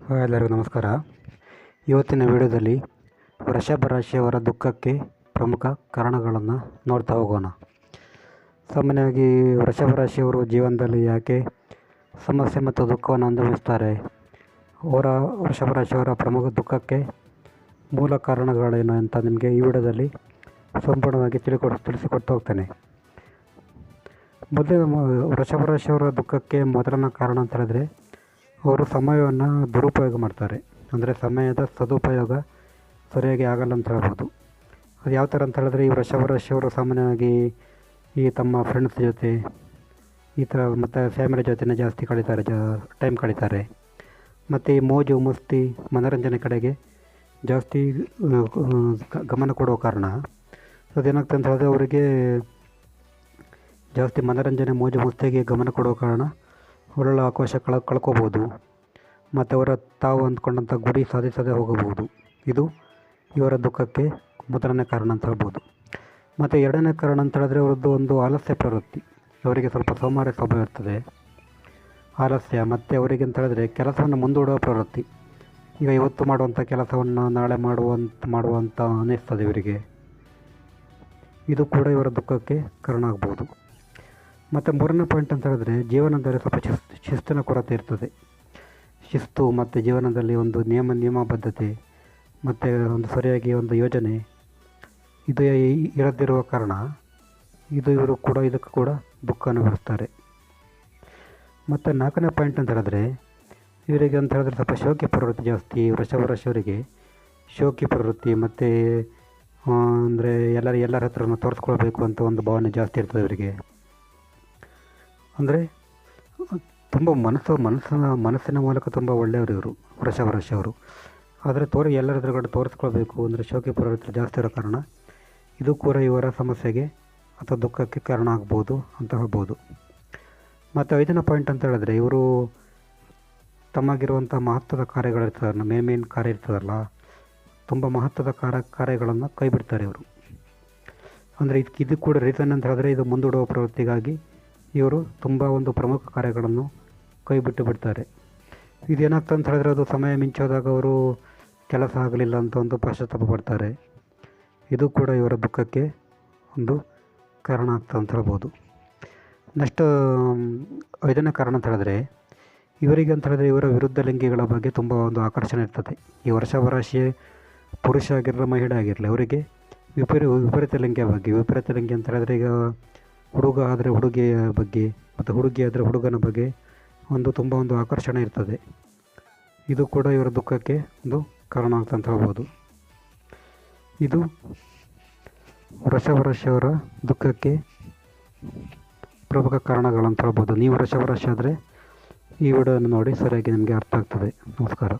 ಎಲ್ಲರಿಗೂ ನಮಸ್ಕಾರ. ಇವತ್ತಿನ ವಿಡಿಯೋದಲ್ಲಿ ವೃಷಭ ರಾಶಿಯವರ ದುಃಖಕ್ಕೆ ಪ್ರಮುಖ ಕಾರಣಗಳನ್ನು ನೋಡ್ತಾ ಹೋಗೋಣ. ಸಾಮಾನ್ಯವಾಗಿ ವೃಷಭ ರಾಶಿಯವರು ಜೀವನದಲ್ಲಿ ಯಾಕೆ ಸಮಸ್ಯೆ ಮತ್ತು ದುಃಖವನ್ನು ಅನುಭವಿಸ್ತಾರೆ? ಅವರ ವೃಷಭ ರಾಶಿಯವರ ಪ್ರಮುಖ ದುಃಖಕ್ಕೆ ಮೂಲ ಕಾರಣಗಳೇನು ಅಂತ ನಿಮಗೆ ಈ ವಿಡಿಯೋದಲ್ಲಿ ಸಂಪೂರ್ಣವಾಗಿ ತಿಳಿಕೊಡ್, ತಿಳಿಸಿಕೊಡ್ತಾ ಹೋಗ್ತೇನೆ. ಮೊದಲೇ ವೃಷಭ ರಾಶಿಯವರ ದುಃಖಕ್ಕೆ ಮೊದಲನೇ ಕಾರಣ ಅಂತ ಹೇಳಿದ್ರೆ ಅವರು ಸಮಯವನ್ನು ದುರುಪಯೋಗ ಮಾಡ್ತಾರೆ. ಅಂದರೆ ಸಮಯದ ಸದುಪಯೋಗ ಸರಿಯಾಗಿ ಆಗಲ್ಲ ಅಂತ ಹೇಳ್ಬೋದು. ಅದು ಯಾವ ಥರ ಅಂತ ಹೇಳಿದ್ರೆ ಈ ವೃಷಭ ಅವರು ಸಾಮಾನ್ಯವಾಗಿ ಈ ತಮ್ಮ ಫ್ರೆಂಡ್ಸ್ ಜೊತೆ ಈ ಥರ ಮತ್ತು ಫ್ಯಾಮಿಲಿ ಜೊತೆನೇ ಜಾಸ್ತಿ ಕಳೀತಾರೆ, ಜ ಟೈಮ್ ಕಳೀತಾರೆ. ಮತ್ತು ಈ ಮೋಜು, ಮಸ್ತಿ, ಮನೋರಂಜನೆ ಕಡೆಗೆ ಜಾಸ್ತಿ ಗಮನ ಕೊಡುವ ಕಾರಣ ಅದೇನಾಗ್ತದೆ ಅಂತ ಹೇಳಿದ್ರೆ ಅವರಿಗೆ ಜಾಸ್ತಿ ಮನೋರಂಜನೆ, ಮೋಜು, ಮಸ್ತಿಗೆ ಗಮನ ಕೊಡುವ ಕಾರಣ ಒಳ್ಳೊಳ್ಳೆ ಅವಕಾಶ ಕಳ, ಕಳ್ಕೋಬೋದು. ಮತ್ತು ಅವರ ತಾವು ಅಂದ್ಕೊಂಡಂಥ ಗುರಿ ಸಾಧಿಸದೆ ಹೋಗಬಹುದು. ಇದು ಇವರ ದುಃಖಕ್ಕೆ ಮೊದಲನೇ ಕಾರಣ ಅಂತ ಹೇಳ್ಬೋದು. ಮತ್ತು ಎರಡನೇ ಕಾರಣ ಅಂತ ಹೇಳಿದ್ರೆ ಅವರದ್ದು ಒಂದು ಆಲಸ್ಯ ಪ್ರವೃತ್ತಿ. ಅವರಿಗೆ ಸ್ವಲ್ಪ ಸೋಮಾರಿ ಸ್ವಭಾವ ಇರ್ತದೆ. ಆಲಸ್ಯ ಮತ್ತು ಅವರಿಗೆ ಅಂತ ಹೇಳಿದ್ರೆ ಕೆಲಸವನ್ನು ಮುಂದೂಡುವ ಪ್ರವೃತ್ತಿ. ಈಗ ಇವತ್ತು ಮಾಡುವಂಥ ಕೆಲಸವನ್ನು ನಾಳೆ ಮಾಡುವಂತ ಮಾಡುವಂಥ ಅನ್ನಿಸ್ತದೆ ಇವರಿಗೆ. ಇದು ಕೂಡ ಇವರ ದುಃಖಕ್ಕೆ ಕಾರಣ ಆಗ್ಬೋದು. ಮತ್ತು ಮೂರನೇ ಪಾಯಿಂಟ್ ಅಂತ ಹೇಳಿದ್ರೆ ಜೀವನದಲ್ಲಿ ಸ್ವಲ್ಪ ಶಿಸ್ತು, ಶಿಸ್ತಿನ ಕೊರತೆ ಇರ್ತದೆ. ಶಿಸ್ತು ಮತ್ತು ಜೀವನದಲ್ಲಿ ಒಂದು ನಿಯಮ, ನಿಯಮಬದ್ಧತೆ ಮತ್ತು ಒಂದು ಸರಿಯಾಗಿ ಒಂದು ಯೋಜನೆ, ಇದು ಇರದಿರುವ ಕಾರಣ ಇದು ಇವರು ಕೂಡ ಇದಕ್ಕೆ ಕೂಡ ದುಃಖ ಅನುಭವಿಸ್ತಾರೆ. ಮತ್ತು ನಾಲ್ಕನೇ ಪಾಯಿಂಟ್ ಅಂತ ಹೇಳಿದ್ರೆ ಇವರಿಗೆ ಅಂತ ಹೇಳಿದ್ರೆ ಸ್ವಲ್ಪ ಶೋಕಿ ಪ್ರವೃತ್ತಿ ಜಾಸ್ತಿ ವರ್ಷ ವರ್ಷವರಿಗೆ ಶೋಕಿ ಪ್ರವೃತ್ತಿ ಮತ್ತು ಅಂದರೆ ಎಲ್ಲರ ಎಲ್ಲರ ಹತ್ರನೂ ತೋರಿಸ್ಕೊಳ್ಬೇಕು ಅಂತ ಒಂದು ಭಾವನೆ ಜಾಸ್ತಿ ಇರ್ತದೆ ಇವರಿಗೆ. ಅಂದರೆ ತುಂಬ ಮನಸ್ಸು, ಮನಸ್ಸಿನ ಮನಸ್ಸಿನ ಮೂಲಕ ತುಂಬ ಒಳ್ಳೆಯವರು ಇವರು ವರ್ಷ ವರ್ಷ ಅವರು. ಆದರೆ ತೋರಿ ಎಲ್ಲರ ಎದುರುಗಡೆ ತೋರಿಸ್ಕೊಳ್ಬೇಕು ಅಂದರೆ ಶೋಕಿ ಪ್ರವೃತ್ತಿ ಜಾಸ್ತಿ ಇರೋ ಕಾರಣ. ಇದು ಕೂಡ ಇವರ ಸಮಸ್ಯೆಗೆ ಅಥವಾ ದುಃಖಕ್ಕೆ ಕಾರಣ ಆಗ್ಬೋದು ಅಂತ ಹೇಳ್ಬೋದು. ಮತ್ತು ಐದನೇ ಪಾಯಿಂಟ್ ಅಂತ ಹೇಳಿದ್ರೆ ಇವರು ತಮಗಿರುವಂಥ ಮಹತ್ವದ ಕಾರ್ಯಗಳಿರ್ತದಲ್ಲ ಮೇನ್ ಮೇನ್ ಕಾರ್ಯ ಇರ್ತದಲ್ಲ, ತುಂಬ ಮಹತ್ವದ ಕಾರ್ಯ, ಕಾರ್ಯಗಳನ್ನು ಕೈಬಿಡ್ತಾರೆ ಇವರು. ಅಂದರೆ ಇದಕ್ಕೆ ಇದು ಕೂಡ ರೀಸನ್ ಅಂತ ಹೇಳಿದ್ರೆ ಇದು ಮುಂದೂಡುವ ಪ್ರವೃತ್ತಿಗಾಗಿ ಇವರು ತುಂಬ ಒಂದು ಪ್ರಮುಖ ಕಾರ್ಯಗಳನ್ನು ಕೈಬಿಟ್ಟು ಬಿಡ್ತಾರೆ. ಇದೇನಾಗ್ತದೆ ಅಂತ ಹೇಳಿದ್ರೆ ಅದು ಸಮಯ ಮಿಂಚೋದಾಗ ಅವರು ಕೆಲಸ ಆಗಲಿಲ್ಲ ಅಂತ ಒಂದು ಪಶ್ಚಾತ್ತಾಪ ಪಡ್ತಾರೆ. ಇದು ಕೂಡ ಇವರ ದುಃಖಕ್ಕೆ ಒಂದು ಕಾರಣ ಆಗ್ತದೆ ಅಂತ ಹೇಳ್ಬೋದು. ನೆಕ್ಸ್ಟ್ ಐದನೇ ಕಾರಣ ಅಂತ ಹೇಳಿದ್ರೆ, ಇವರಿಗೆ ಅಂತ ಹೇಳಿದ್ರೆ ಇವರ ವಿರುದ್ಧ ಲಿಂಗಿಗಳ ಬಗ್ಗೆ ತುಂಬ ಒಂದು ಆಕರ್ಷಣೆ ಇರ್ತದೆ. ಈ ವರ್ಷ ರಾಶಿ ಪುರುಷ ಆಗಿರಲಿ ಮಹಿಳೆ ಆಗಿರಲಿ, ಅವರಿಗೆ ವಿಪರೀ ವಿಪರೀತ ಲಿಂಗಿಯ ಬಗ್ಗೆ, ವಿಪರೀತ ಲಿಂಗಿ ಅಂತ ಹೇಳಿದ್ರೆ ಈಗ ಹುಡುಗ ಆದರೆ ಹುಡುಗಿಯ ಬಗ್ಗೆ ಮತ್ತು ಹುಡುಗಿ ಆದರೆ ಹುಡುಗನ ಬಗ್ಗೆ ಒಂದು ತುಂಬ ಒಂದು ಆಕರ್ಷಣೆ ಇರ್ತದೆ. ಇದು ಕೂಡ ಇವರ ದುಃಖಕ್ಕೆ ಒಂದು ಕಾರಣ ಅಂತ ಹೇಳ್ಬೋದು. ಇದು ವೃಷಭ ರಾಶಿಯವರ ದುಃಖಕ್ಕೆ ಪ್ರಮುಖ ಕಾರಣಗಳಂತ ಹೇಳ್ಬೋದು. ನೀವು ವೃಷಭ ರಾಶಿ ಆದರೆ ಈ ವಿಡಿಯೋನ ನೋಡಿ ಸರಿಯಾಗಿ ನಿಮಗೆ ಅರ್ಥ ಆಗ್ತದೆ. ನಮಸ್ಕಾರ.